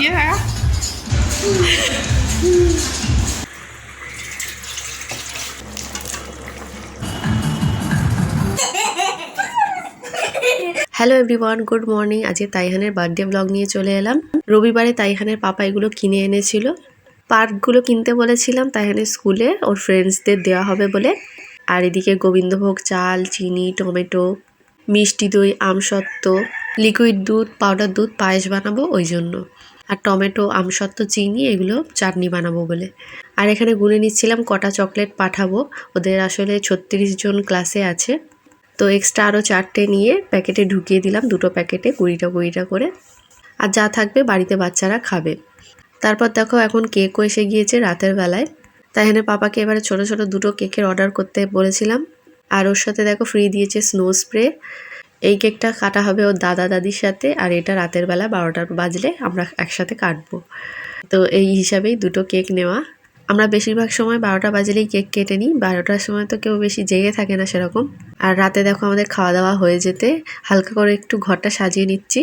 Yeah. Hello everyone good morning আজকে তাইহানের birthday blog নিয়ে চলে এলাম। রবিবারে তাইহানের পাপা এগুলো কিনে এনেছিল। পার্কগুলো কিনতে বলেছিলাম তাইহানের স্কুলে ওর ফ্রেন্ডসদের দেওয়া হবে বলে। আর এদিকে গোবিন্দভোগ চাল, চিনি, টমেটো, মিষ্টি দই, আমসত্ত্ব লিকুইড দুধ পাউডার দুধ, পায়েস বানাবো ওই জন্য। আর টমেটো, আমসত্ত্ব, চিনি, এগুলো চাটনি বানাবো বলে। আর এখানে গুনে নিচ্ছিলাম, কটা চকলেট পাঠাবো। ওদের আসলে ছত্রিশ জন ক্লাসে আছে। তো এক্সট্রা আরও চারটে নিয়ে প্যাকেটে ঢুকিয়ে দিলাম, দুটো প্যাকেটে কুড়িটা কুড়িটা করে। আর যা থাকবে বাড়িতে বাচ্চারা খাবে। তারপর দেখো এখন কেকও এসে গিয়েছে রাতের বেলায়। তাই এখানে পাপাকে এবারে ছোট ছোট দুটো কেকের অর্ডার করতে বলেছিলাম। আর ওর সাথে দেখো ফ্রি দিয়েছে স্নো স্প্রে এই কেকটা কাটা হবে ওর দাদা দাদির সাথে আর এটা রাতের বেলা বারোটার বাজলে আমরা একসাথে কাটবো। তো এই হিসাবেই দুটো কেক নেওয়া। আমরা বেশিরভাগ সময় বারোটা বাজলেই কেক কেটে নিই। বারোটার সময় তো কেউ বেশি জেগে থাকে না সেরকম। আর রাতে দেখো আমাদের খাওয়া দাওয়া হয়ে যেতে। হালকা করে একটু ঘরটা সাজিয়ে নিচ্ছি।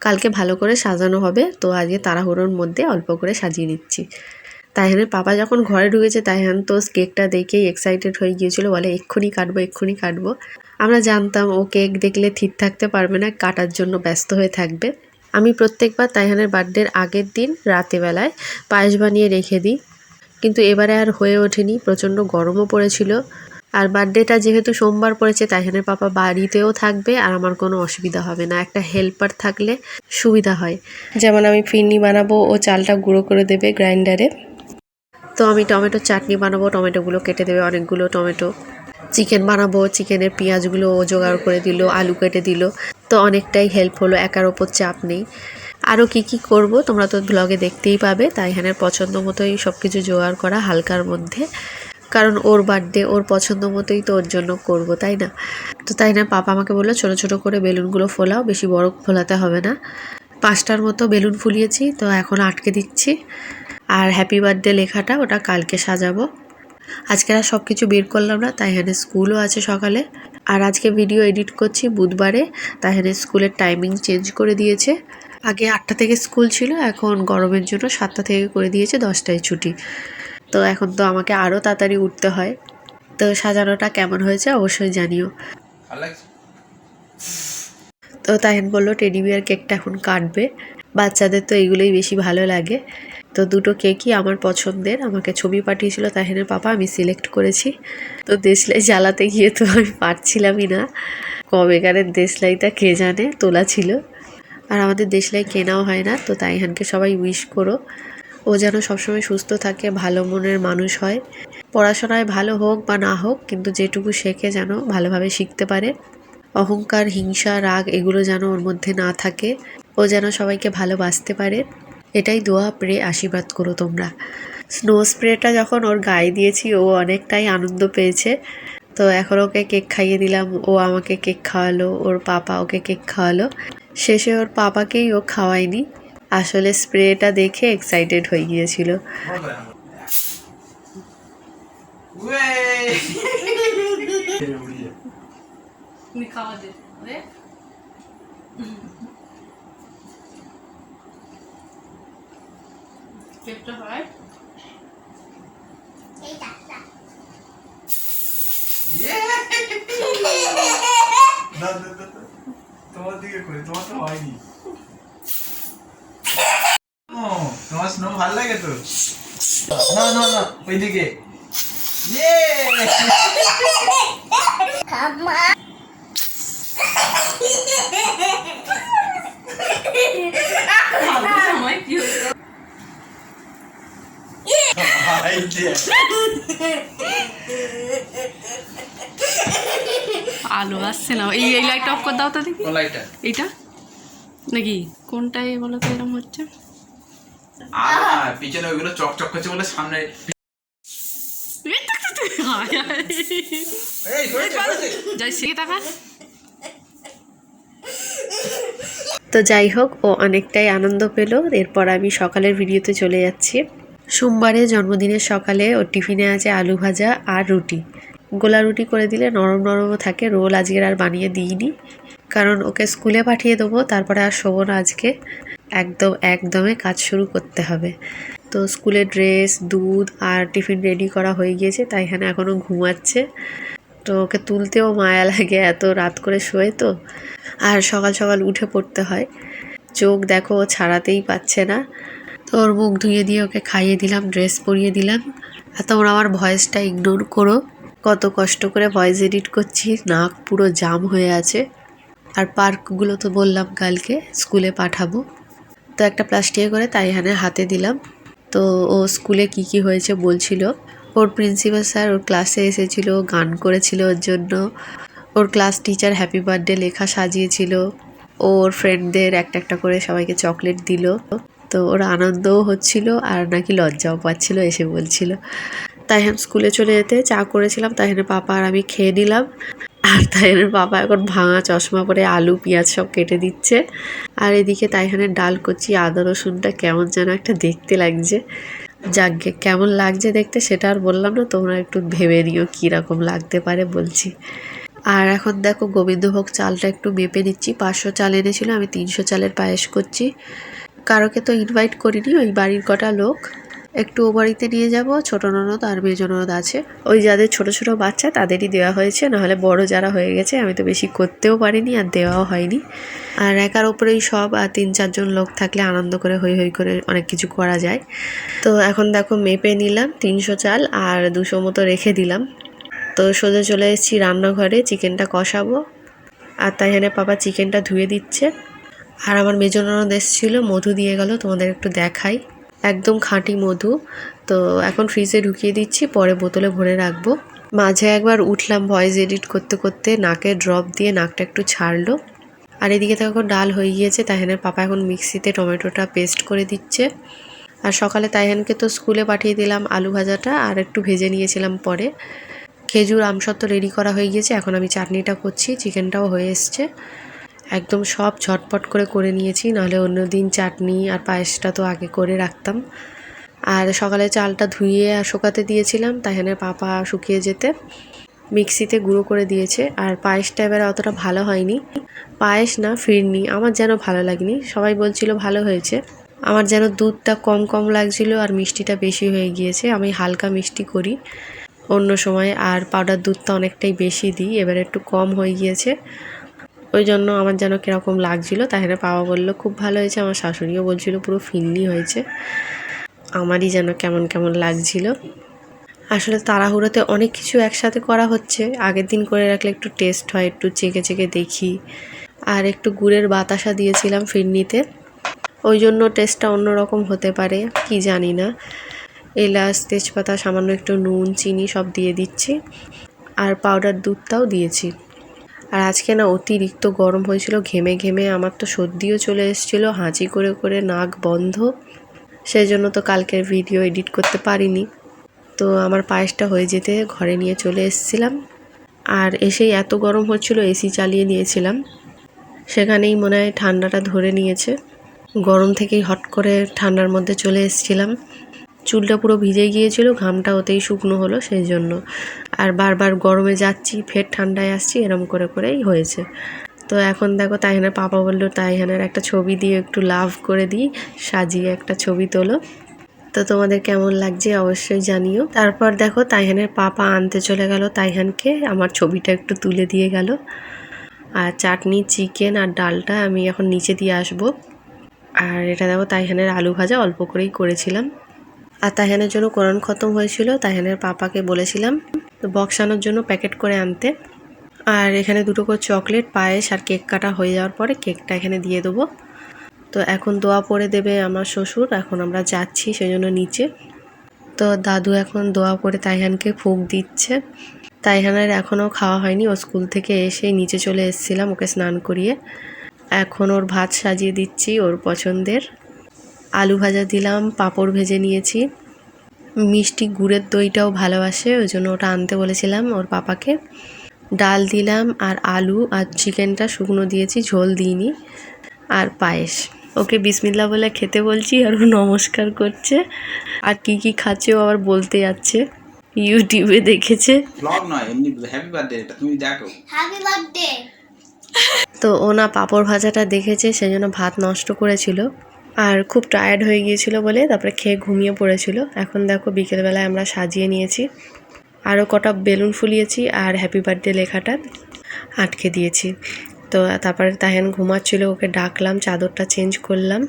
কালকে ভালো করে সাজানো হবে, তো আজকে তাড়াহুড়োর মধ্যে অল্প করে সাজিয়ে নিচ্ছি। তাইহানের পাপা যখন ঘরে ঢুকেছে, তাইহান তো কেকটা দেখেই এক্সাইটেড হয়ে গিয়েছিল, বলে, এক্ষুনি কাটবো এক্ষুনি কাটবো। আমরা জানতাম ও কেক দেখলে ঠিক থাকতে পারবে না, কাটার জন্য ব্যস্ত হয়ে থাকবে। আমি প্রত্যেকবার তাইহানের বার্থডের আগের দিন রাতেবেলায় পায়েস বানিয়ে রেখে দিই, কিন্তু এবারে আর হয়ে ওঠেনি, প্রচণ্ড গরমও পড়েছিল। আর বার্থডেটা যেহেতু সোমবার পড়েছে তাইহানের পাপা বাড়িতেও থাকবে আর আমার কোনো অসুবিধা হবে না। একটা হেল্পার থাকলে সুবিধা হয়। যেমন আমি ফিরনি বানাবো ও চালটা গুঁড়ো করে দেবে গ্রাইন্ডারে। তো আমি টমেটো চাটনি বানাবো, টমেটোগুলো কেটে দেবে অনেকগুলো টমেটো। চিকেন বানাবো, চিকেনের পেঁয়াজগুলো ও জোগাড় করে দিল, আলু কেটে দিল। তো অনেকটাই হেল্প হলো, একার ওপর চাপ নেই। আরও কি কি করব তোমরা তো ব্লগে দেখতেই পাবে, তাই হ্যানের পছন্দ মতোই সব কিছু জোগাড় করা হালকার মধ্যে। কারণ ওর বার্থডে ওর পছন্দ মতোই তো ওর জন্য করব, তাই না? তো তাই না, পাপা আমাকে বলল, ছোটো ছোটো করে বেলুনগুলো ফোলাও, বেশি বড় ফোলাতে হবে না। পাঁচটার মতো বেলুন ফুলিয়েছি, তো এখন আটকে দিচ্ছি। আর হ্যাপি বার্থডে লেখাটা, ওটা কালকে সাজাবো। আজকে আর সব কিছু বের করলাম না তাইহানের স্কুলও আছে সকালে। আর আজকে ভিডিও এডিট করছি বুধবারে তাইহানের স্কুলের টাইমিং চেঞ্জ করে দিয়েছে। আগে আটটা থেকে স্কুল ছিল, এখন গরমের জন্য সাতটা থেকে করে দিয়েছে, দশটায় ছুটি। তো এখন তো আমাকে আরও তাড়াতাড়ি উঠতে হয়। তো সাজানোটা কেমন হয়েছে অবশ্যই জানিও? তো তাহেন বলল টেডি বিয়ার কেকটা এখন কাটবে। বাচ্চাদের তো এগুলোই বেশি ভালো লাগে। তো দুটো কেকই আমার পছন্দের। আমাকে ছবি পাঠিয়েছিল তাহেনের পাপা, আমি সিলেক্ট করেছি। তো দেশলাই জ্বালাতে গিয়ে তো আমি পারছিলামই না। কবেকারের দেশলাইটা কে জানে, তোলা ছিল। আর আমাদের দেশলাই কেনাও হয় না, তো তাইহানকে সবাই উইশ করো। ও যেন সবসময় সুস্থ থাকে, ভালো মনের মানুষ হয়। পড়াশোনায় ভালো হোক বা না হোক, কিন্তু যেটুকু শেখে যেন ভালোভাবে শিখতে পারে। অহংকার, হিংসা, রাগ এগুলো যেন ওর মধ্যে না থাকে। ও যেন সবাইকে ভালোবাসতে পারে। এটাই দোয়া, প্রে, আশীর্বাদ করো তোমরা। স্নো স্প্রেটা যখন ওর গায়ে দিয়েছি, ও অনেকটাই আনন্দ পেয়েছে। তো এখন ওকে কেক খাইয়ে দিলাম, ও আমাকে কেক খাওয়ালো, ওর পাপা ওকে কেক খাওয়ালো। শেষে ওর পাপাকেই ও খাওয়ায়নি। আসলে স্প্রেটা দেখে এক্সাইটেড হয়ে গিয়েছিল। তোমার দিকে করি তোমার তো হয়নি ও, তোমার স্নো ভালো লাগে তো? না না না ওইদিকে। ইয়ে। আলো আসছে না। এই এই লাইট অফ করে দাও তো দেখি। এইটা? নাকি? কোনটাই বলো তো এরকম হচ্ছে? আর পিছনে ওইগুলো চকচক করছে বলে সামনে। যাই সে টাকা। তো যাই হোক ও অনেকটাই আনন্দ পেল। এরপর আমি সকালের ভিডিওতে চলে যাচ্ছি। সোমবারে জন্মদিনের সকালে ওর টিফিনে আছে আলু ভাজা আর রুটি। গোলা রুটি করে দিলে নরম নরমও থাকে রোল আজকের আর বানিয়ে দিইনি। কারণ ওকে স্কুলে পাঠিয়ে দেবো তারপরে আর শোবো না আজকে। একদম একদমে কাজ শুরু করতে হবে। তো স্কুলে ড্রেস, দুধ আর টিফিন রেডি করা হয়ে গিয়েছে, তাই এখানে এখনও ঘুমাচ্ছে। তো ওকে তুলতেও মায়া লাগে, এত রাত করে শোয় তো। আর সকাল সকাল উঠে পড়তে হয়। চোখ দেখো, ও ছাড়াতেই পাচ্ছে না। তো ওর মুখ ধুয়ে দিয়ে ওকে খাইয়ে দিলাম ড্রেস পরিয়ে দিলাম। আর তোমরা আমার ভয়েসটা ইগনোর করো। কত কষ্ট করে ভয়েস এডিট করছি, নাক পুরো জাম হয়ে আছে। আর পার্কগুলো তো বললাম কালকে, স্কুলে পাঠাবো। তো একটা প্লাস্টিকে করে তাই এখানে হাতে দিলাম। তো ও স্কুলে কি কি হয়েছে বলছিল। ওর প্রিন্সিপাল স্যার ওর ক্লাসে এসেছিল, গান করেছিল ওর জন্য। ওর ক্লাস টিচার হ্যাপি বার্থডে লেখা সাজিয়েছিল। ওর ফ্রেন্ডদের একটা একটা করে সবাইকে চকলেট দিল। তো ওর আনন্দও হচ্ছিল আর নাকি লজ্জাও পাচ্ছিল এসে বলছিল। তাইহান স্কুলে চলে যেতে চা করেছিলাম, তাইহানের পাপা আর আমি খেয়ে নিলাম। আর তাইহানের বাবা এখন ভাঙা চশমা পরে আলু, পেঁয়াজ সব কেটে দিচ্ছে। আর এদিকে তাইহানের ডাল করছি আদা, রসুনটা কেমন যেন একটা দেখতে লাগছে। যাকগে কেমন লাগছে দেখতে সেটা আর বললাম না, তোমরা একটু ভেবে নিও কীরকম লাগতে পারে বলছি। আর এখন দেখো গোবিন্দভোগ চালটা একটু মেপে নিচ্ছি, পাঁচশো চাল এনেছিল, আমি তিনশো চালের পায়েস করছি। কারোকে তো ইনভাইট করিনি, ওই বাড়ির কটা লোক। একটু ও বাড়িতে নিয়ে যাব, ছোট ননদ আর মেজ ননদ আছে। ওই যাদের ছোট ছোট বাচ্চা তাদেরই দেওয়া হয়েছে, নাহলে বড় যারা হয়ে গেছে আমি তো বেশি করতেও পারিনি আর দেওয়াও হয়নি। আর একার ওপরেই সব আর তিন চারজন লোক থাকলে আনন্দ করে হই হই করে অনেক কিছু করা যায়। তো এখন দেখো মেপে নিলাম, তিনশো চাল আর দুশো মতো রেখে দিলাম। তো সোজা চলে এসেছি রান্নাঘরে, চিকেনটা কষাবো। আর তাই এখানে পাপা চিকেনটা ধুয়ে দিচ্ছে। আর আমার মেজ ননদ এসেছিল, মধু দিয়ে গেল, তোমাদের একটু দেখাই। একদম খাঁটি মধু। তো এখন ফ্রিজে ঢুকিয়ে দিচ্ছি, পরে বোতলে ভরে রাখব। মাঝে একবার উঠলাম ভয়েস এডিট করতে করতে, নাকে ড্রপ দিয়ে নাকটা একটু ছাড়লো। আর এদিকে তো এখন ডাল হয়ে গিয়েছে, তাইহানের পাপা এখন মিক্সিতে টমেটোটা পেস্ট করে দিচ্ছে। আর সকালে তাইহানকে তো স্কুলে পাঠিয়ে দিলাম আলু ভাজাটা, আর একটু ভেজে নিয়েছিলাম পরে। খেজুর আমসত্ব রেডি করা হয়ে গিয়েছে, এখন আমি চাটনিটা করছি চিকেনটাও হয়ে এসছে। একদম সব ঝটপট করে করে নিয়েছি, নাহলে অন্য দিন চাটনি আর পায়েসটা তো আগে করে রাখতাম। আর সকালে চালটা ধুইয়ে আর শুকাতে দিয়েছিলাম তাইহানের পাপা শুকিয়ে যেতে মিক্সিতে গুঁড়ো করে দিয়েছে। আর পায়েসটা এবার অতটা ভালো হয়নি। পায়েস না, ফিরনি, আমার যেন ভালো লাগেনি। সবাই বলছিল ভালো হয়েছে। আমার যেন দুধটা কম কম লাগছিল আর মিষ্টিটা বেশি হয়ে গিয়েছে। আমি হালকা মিষ্টি করি। অন্য সময় আর পাউডার দুধটা অনেকটাই বেশি দিই, এবারে একটু কম হয়ে গিয়েছে। ওই জন্য আমার যেন কীরকম লাগছিল, তাহলে বাবা বলল, খুব ভালো হয়েছে। আমার শাশুড়িও বলছিল, পুরো ফিন্নি হয়েছে। আমারই যেন কেমন কেমন লাগছিল। আসলে তাড়াহুড়োতে অনেক কিছু একসাথে করা হচ্ছে। আগের দিন করে রাখলে একটু টেস্ট হয়, একটু চেকে চেকে দেখি। আর একটু গুড়ের বাতাসা দিয়েছিলাম ফিরনিতে। ওই জন্য টেস্টটা অন্যরকম হতে পারে, কি জানি না। এলাচ, তেজপাতা, সামান্য একটু নুন, চিনি সব দিয়ে দিচ্ছি। আর পাউডার দুধটাও দিয়েছি। আর আজকে না অতিরিক্ত গরম হয়েছিল, ঘেমে ঘেমে আমার তো সর্দিও চলে এসেছিল, হাঁচি করে করে নাক বন্ধ। সেই জন্য তো কালকের ভিডিও এডিট করতে পারিনি। তো আমার পায়েসটা হয়ে যেতে ঘরে নিয়ে চলে এসেছিলাম। আর এসেই এত গরম হচ্ছিল এসি চালিয়ে নিয়েছিলাম। সেখানেই মনে হয় ঠান্ডাটা ধরে নিয়েছে। গরম থেকেই হট করে ঠান্ডার মধ্যে চলে এসেছিলাম। চুলটা পুরো ভিজে গিয়েছিল, ঘামটা ওতেই শুকনো হলো সেই জন্য আর বারবার গরমে যাচ্ছি, ফের ঠান্ডায় আসছি, এরম করে করেই হয়েছে। তো এখন দেখো তাইহানের পাপা বলল, তাইহানের একটা ছবি দিয়ে একটু লাভ করে দিই, সাজিয়ে একটা ছবি তোলো। তো তোমাদের কেমন লাগছে অবশ্যই জানিও। তারপর দেখো তাইহানের পাপা আনতে চলে গেল তাইহানকে, আমার ছবিটা একটু তুলে দিয়ে গেল। আর চাটনি, চিকেন আর ডালটা আমি এখন নিচে দিয়ে আসব। আর এটা দেখো তাইহানের আলু ভাজা, অল্প করেই করেছিলাম। আর তাইহানের জন্য কোরআন খতম হয়েছিল তাইহানের পাপাকে বলেছিলাম বক্স আনার জন্য প্যাকেট করে আনতে। আর এখানে দুটো করে চকলেট, পায়েস আর কেক কাটা হয়ে যাওয়ার পরে কেকটা এখানে দিয়ে দেবো। তো এখন দোয়া পড়ে দেবে আমার শ্বশুর, এখন আমরা যাচ্ছি সেই জন্য নিচে। তো দাদু এখন দোয়া করে তাইহানকে ফুক দিচ্ছে। তাইহানের এখনও খাওয়া হয়নি, ও স্কুল থেকে এসে নিচে চলে এসেছিলাম ওকে স্নান করিয়ে। এখন ওর ভাত সাজিয়ে দিচ্ছি ওর পছন্দের। আলু ভাজা দিলাম পাঁপড় ভেজে নিয়েছি। মিষ্টি গুড়ের দইটাও ভালোবাসে ওই জন্য ওটা আনতে বলেছিলাম ওর পাপাকে। ডাল দিলাম আর আলু আর চিকেনটা শুকনো দিয়েছি ঝোল দিইনি। আর পায়েস। ওকে বিসমিল্লা বলে খেতে বলছি আর ও নমস্কার করছে। আর কি কি খাচ্ছে ও আবার বলতে যাচ্ছে। ইউটিউবে দেখেছে। ব্লগ নয় এমনি হ্যাপি বার্থডে এটা তুমি দেখো। হ্যাপি বার্থডে তো ও না পাঁপড় ভাজাটা দেখেছে সেই জন্য ভাত নষ্ট করেছিল। আর খুব টায়ার্ড হয়ে গিয়েছিল বলে তারপরে খেয়ে ঘুমিয়ে পড়েছিল। এখন দেখো বিকেলবেলায় আমরা সাজিয়ে নিয়েছি। আরও কটা বেলুন ফুলিয়েছি আর হ্যাপি বার্থডে লেখাটা আটকে দিয়েছি। তো তারপরে তাহেন ঘুমাচ্ছিল, ওকে ডাকলাম, চাদরটা চেঞ্জ করলাম।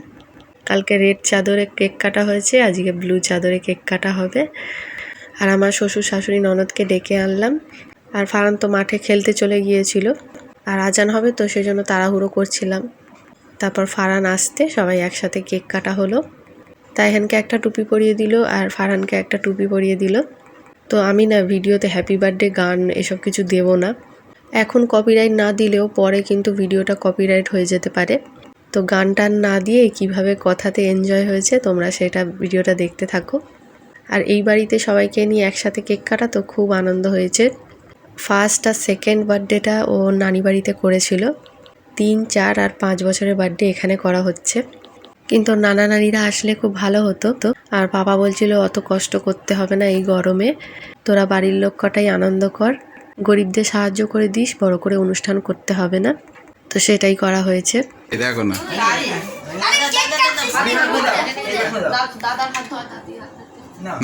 কালকে রেড চাদরে কেক কাটা হয়েছে, আজকে ব্লু চাদরে কেক কাটা হবে। আর আমার শ্বশুর শাশুড়ি ননদকে ডেকে আনলাম। আর ফারান তো মাঠে খেলতে চলে গিয়েছিল। আর আজান হবে তো সেই জন্য তাড়াহুড়ো করছিলাম। তারপর ফারান আসতে সবাই একসাথে কেক কাটা হলো। তাইহানকে একটা টুপি পরিয়ে দিল আর ফারহানকে একটা টুপি পরিয়ে দিল। তো আমি না ভিডিওতে হ্যাপি বার্থডে গান এসব কিছু দেব না। এখন কপিরাইট না দিলেও পরে কিন্তু ভিডিওটা কপিরাইট হয়ে যেতে পারে। তো গান টান না দিয়ে কীভাবে কথাতে এনজয় হয়েছে তোমরা সেটা ভিডিওটা দেখতে থাকো। আর এই বাড়িতে সবাইকে নিয়ে একসাথে কেক কাটা তো খুব আনন্দ হয়েছে। ফার্স্ট আর সেকেন্ড বার্থডেটা ও নানি বাড়িতে করেছিল। তিন চার আর পাঁচ বছরের বার্থডে এখানে করা হচ্ছে। কিন্তু নানা নানিরা আসলে খুব ভালো হতো। তো আর বাবা বলছিল অত কষ্ট করতে হবে না এই গরমে। তোরা বাড়ির লোক কটাই আনন্দ কর। গরিবদের সাহায্য করে দিস বড় করে অনুষ্ঠান করতে হবে না। তো সেটাই করা হয়েছে। দেখো না।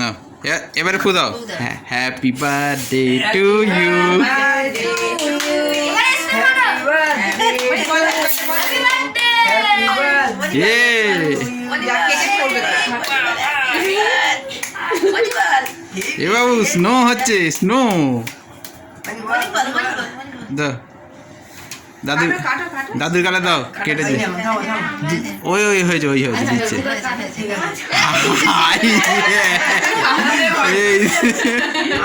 না এবারে ফু হ্যাপি বার্থডে টু ইউ এ এ বাবু স্নো হচ্ছে স্নো দাদু দাদুর গালে দাও কেটে দে। ওই ওই হয়েছে ওই হয়েছে দিচ্ছে।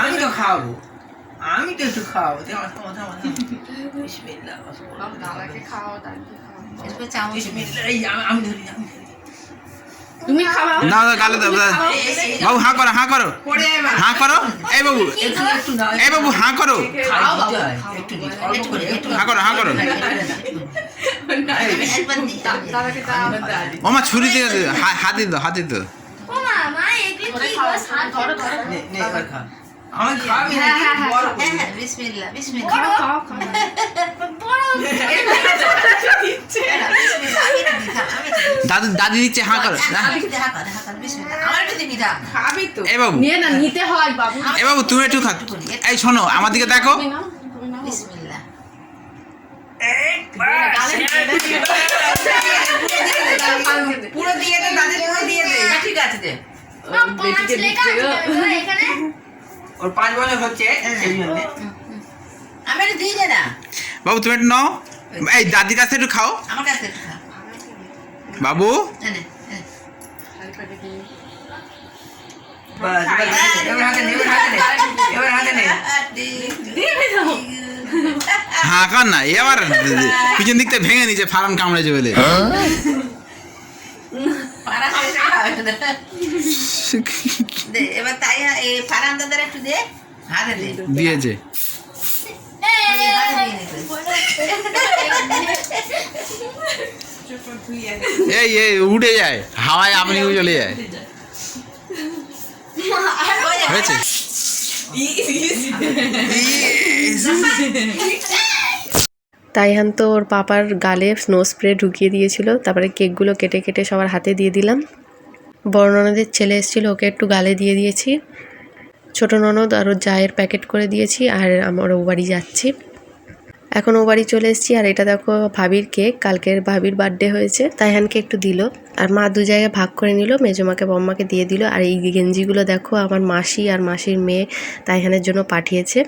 আমি তো খাওয়াবো আমি তো একটু খাওয়াবো থামো তুমি খাওয়াও। না না গালে দাও। বাবু হাঁ করো হাঁ করো। পরে এবার। হাঁ করো। এই বাবু। এই বাবু হাঁ করো। হয় হয়, হাঁ করো হাঁ করো। ওমা ছুরি দিয়ে হাতে দাও হাতে দাও। নে হ্যাঁ, হ্যাঁ, হ্যাঁ, হ্যাঁ। বিসমিল্লাহ বিসমিল্লাহ। খাও খাও খাও। আমি। তো দাদু দাদি দিচ্ছে হাঁ করো খাবি এই বাবু। নিয়ে না নিতে হয় বাবু। এই বাবু তুমি একটু খা এই শোনো আমার দিকে দেখো। বিসমিল্লাহ। পুরো দিয়ে দে দাদি পুরো দিয়ে দে। ঠিক আছে দে। এখানে। ওর পাঁচ বছর হচ্ছে সেই জন্য। আমি একটু দিয়ে দে না। বাবু তুমি একটু নাও। এই দাদির কাছে একটু খাও। আমার কাছে বাবু। নে। বাস এবার হাতে নে এবার কর পিছন দিকটা ভেঙে নিচে ফার্ম কামড়েছে বলে। পাড়া ফারান দাদার একটু দে হাতে দে। দিয়েছে এই এই উড়ে যায়। হাওয়ায় আপনি চলে যায়। হয়েছে? তাইহান তো ওর পাপার গালে স্নো স্প্রে ঢুকিয়ে দিয়েছিল তারপরে কেকগুলো কেটে কেটে সবার হাতে দিয়ে দিলাম। বর্ণনাদের ছেলে এসেছিল ওকে একটু গালে দিয়ে দিয়েছি। ছোট ননদ আর ওর জায়ের প্যাকেট করে দিয়েছি আর আমার ও বাড়ি যাচ্ছি। এখন ও বাড়ি চলে এসেছি আর এটা দেখো ভাবির কেক। কালকের ভাবির বার্থডে হয়েছে তাইহানকে একটু দিল। আর মা দু জায়গায় ভাগ করে নিল, মেজমাকে, বম্মাকে দিয়ে দিল। আর এই গেঞ্জিগুলো দেখো আমার মাসি আর মাসির মেয়ে তাইহানের জন্য পাঠিয়েছে।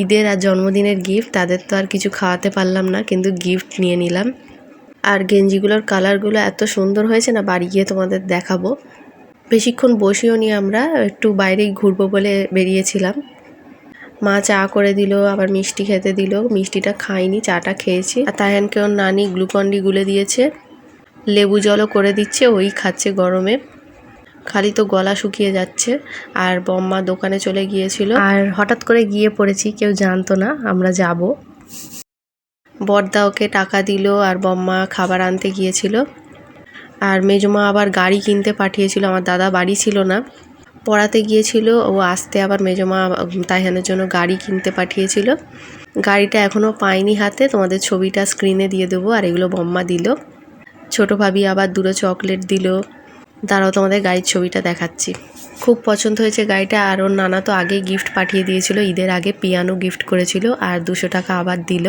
ঈদের আর জন্মদিনের গিফট তাদের তো আর কিছু খাওয়াতে পারলাম না, কিন্তু গিফট নিয়ে নিলাম। আর গেঞ্জিগুলোর কালারগুলো এত সুন্দর হয়েছে না বাড়ি গিয়ে তোমাদের দেখাবো। বেশিক্ষণ বসিও নি আমরা, একটু বাইরেই ঘুরবো বলে বেরিয়েছিলাম। মা চা করে দিল, আবার মিষ্টি খেতে দিল। মিষ্টিটা খাইনি, চাটা খেয়েছি। আর তায়ানকে ওর নানি গ্লুকন্ডি গুলে দিয়েছে। লেবু জলও করে দিচ্ছে, ওই খাচ্ছে গরমে। খালি তো গলা শুকিয়ে যাচ্ছে। আর বম্মা দোকানে চলে গিয়েছিল। আর হঠাৎ করে গিয়ে পড়েছি, কেউ জানতো না, আমরা যাব। বর্দা ওকে টাকা দিল, আর বম্মা খাবার আনতে গিয়েছিল। আর মেজমা আবার গাড়ি কিনতে পাঠিয়েছিল, আমার দাদা বাড়ি ছিল না। পড়াতে গিয়েছিল, ও আসতে আবার মেজমা তাইহানের জন্য গাড়ি কিনতে পাঠিয়েছিল। গাড়িটা এখনও পাইনি হাতে, তোমাদের ছবিটা স্ক্রিনে দিয়ে দেবো, আর এগুলো বম্মা দিল। ছোটো ভাবি আবার দুটো চকলেট দিল। দাঁড়াও, তোমাদের গাড়ির ছবিটা দেখাচ্ছি। খুব পছন্দ হয়েছে গাড়িটা, আর ওর নানা তো আগেই গিফট পাঠিয়ে দিয়েছিল, ঈদের আগে পিয়ানো গিফট করেছিল, আর দুশো টাকা আবার দিল।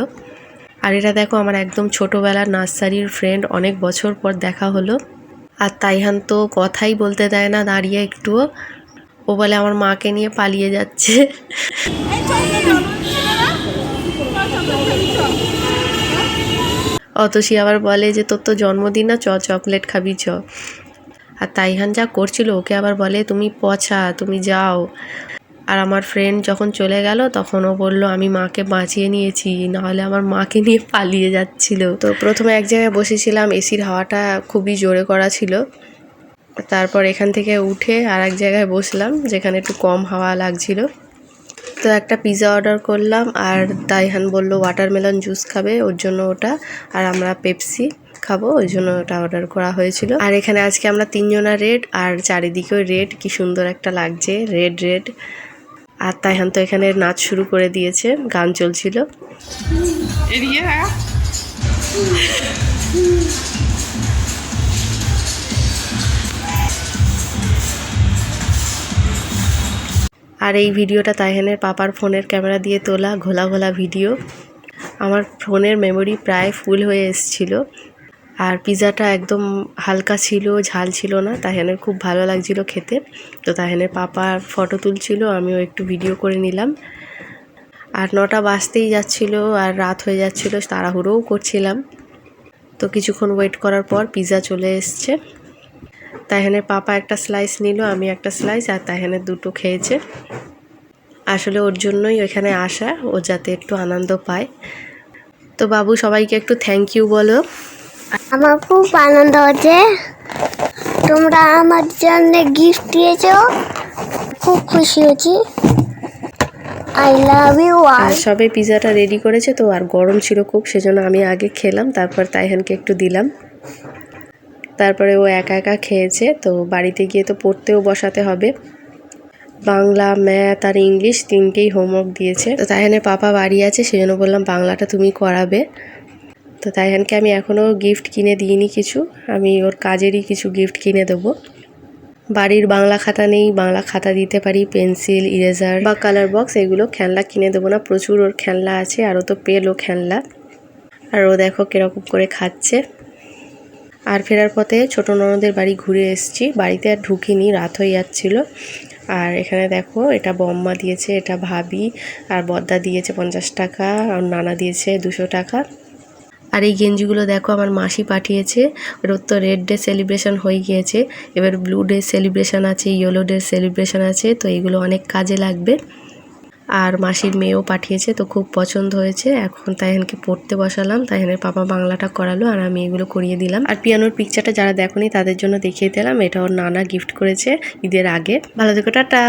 আর এটা দেখো আমার একদম ছোটোবেলার নার্সারির ফ্রেন্ড অনেক বছর পর দেখা হলো। আর তাইহান তো কথাই বলতে দেয় না, দাঁড়িয়ে একটুও। ও বলে আমার মাকে নিয়ে পালিয়ে যাচ্ছে। অতসী আবার বলে যে, তোর তো জন্মদিন না, চ, চকলেট খাবি, চ। আর তাইহান যা করছিল, ওকে আবার বলে, তুমি পচা তুমি যাও। আর আমার ফ্রেন্ড যখন চলে গেল, তখন ও বলল, আমি মাকে বাঁচিয়ে নিয়েছি, নাহলে আমার মাকে নিয়ে পালিয়ে যাচ্ছিল। তো প্রথমে এক জায়গায় বসেছিলাম এসির হাওয়াটা খুবই জোরে করা ছিল। তারপর এখান থেকে উঠে আর এক জায়গায় বসলাম, যেখানে একটু কম হাওয়া লাগছিল। তো একটা পিৎজা অর্ডার করলাম, আর তাইহান বলল ওয়াটারমেলন জুস খাবে, ওর জন্য ওটা, আর আমরা পেপসি খাব, ওই জন্য ওটা অর্ডার করা হয়েছিল। আর এখানে আজকে আমরা তিনজনা রেড আর চারিদিকেও রেড কি সুন্দর একটা লাগছে রেড রেড আর তাইহান তো এখানে নাচ শুরু করে দিয়েছে গান চলছিল। আর এই ভিডিওটা তাইহানের পাপার ফোনের ক্যামেরা দিয়ে তোলা ঘোলা ঘোলা ভিডিও। আমার ফোনের মেমোরি প্রায় ফুল হয়ে এসছিল। আর পিৎজাটা একদম হালকা ছিল, ঝাল ছিল না তাহেনের খুব ভালো লাগছিল খেতে। তো তাহেনের পাপা ফটো তুলছিল, আমিও একটু ভিডিও করে নিলাম। আর নটা বাজতেই যাচ্ছিল আর রাত হয়ে যাচ্ছিল, তাড়াহুড়োও করছিলাম। তো কিছুক্ষণ ওয়েট করার পর পিৎজা চলে এসছে। তাহেনের পাপা একটা স্লাইস নিল, আমি একটা স্লাইস আর তাহেনের দুটো খেয়েছে। আসলে ওর জন্যই ওইখানে আসা, ও যাতে একটু আনন্দ পায়। তো বাবু, সবাইকে একটু থ্যাংক ইউ বলো। আমার খুব আনন্দ হচ্ছে। তোমরা আমার জন্য গিফট দিয়েছ। খুব খুশি হয়েছি আই লাভ ইউ আর সবে পিজাটা রেডি করেছে তো, আর গরম ছিল খুব, সেজন্য আমি আগে খেলাম, তারপর তাইহানকে একটু দিলাম। তারপরে ও একা একা খেয়েছে, তো বাড়িতে গিয়ে তো পড়তেও বসাতে হবে। বাংলা, ম্যাথ আর ইংলিশ তিনটেই হোমওয়ার্ক দিয়েছে। তো তাইহানের পাপা বাড়ি আছে, সেজন্য বললাম, বাংলাটা তুমি করাবে। তো তাইহানকে আমি এখনও গিফট কিনে দিইনি কিছু, আমি ওর কাজেরই কিছু গিফট কিনে দেবো। বাড়ির বাংলা খাতা নেই, বাংলা খাতা দিতে পারি, পেন্সিল ইরেজার বা কালার বক্স এগুলো খেলনা কিনে দেবো না, প্রচুর ওর খেলনা আছে আরও তো পেল খেলনা। আর ও দেখো কীরকম করে খাচ্ছে। আর ফেরার পথে ছোট ননদের বাড়ি ঘুরে এসেছি, বাড়িতে আর ঢুকিনি, রাত হয়ে যাচ্ছিল। আর এখানে দেখো, এটা বম্মা দিয়েছে, এটা ভাবি, আর বদ্দা দিয়েছে পঞ্চাশ টাকা, আর নানা দিয়েছে দুশো টাকা। আর এই গেঞ্জিগুলো দেখো, আমার মাসি পাঠিয়েছে। ওর তো রেড ডে সেলিব্রেশন হয়ে গিয়েছে। এবার ব্লু ডে সেলিব্রেশন আছে ইয়েলো ডে সেলিব্রেশন আছে, তো এগুলো অনেক কাজে লাগবে। আর মাসির মেয়েও পাঠিয়েছে, তো খুব পছন্দ হয়েছে। এখন তাইহানকে পড়তে বসালাম, তাইহানের পাপা বাংলাটা করালো, আর আমি এগুলো করিয়ে দিলাম। আর পিয়ানোর পিকচারটা যারা দেখোনি, তাদের জন্য দেখিয়ে দিলাম, এটা ওর নানা গিফট করেছে ঈদের আগে। ভালো থেকো, টাটা!